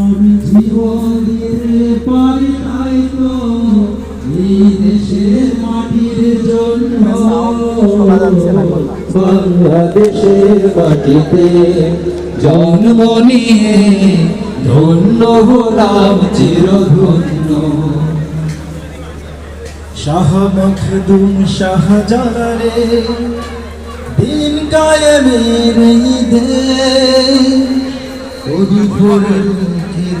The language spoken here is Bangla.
আমি জীবন দিয়ে পারি তাই তো এই মাটির জন্য বাংলাদেশের মাটিতে জন্ম নিয়ে ধন্য হলাম চিরধন্য শাহ মখদুম শাহ জালারে দিন কায়েমের ঈদে কবি ভোরের মুখের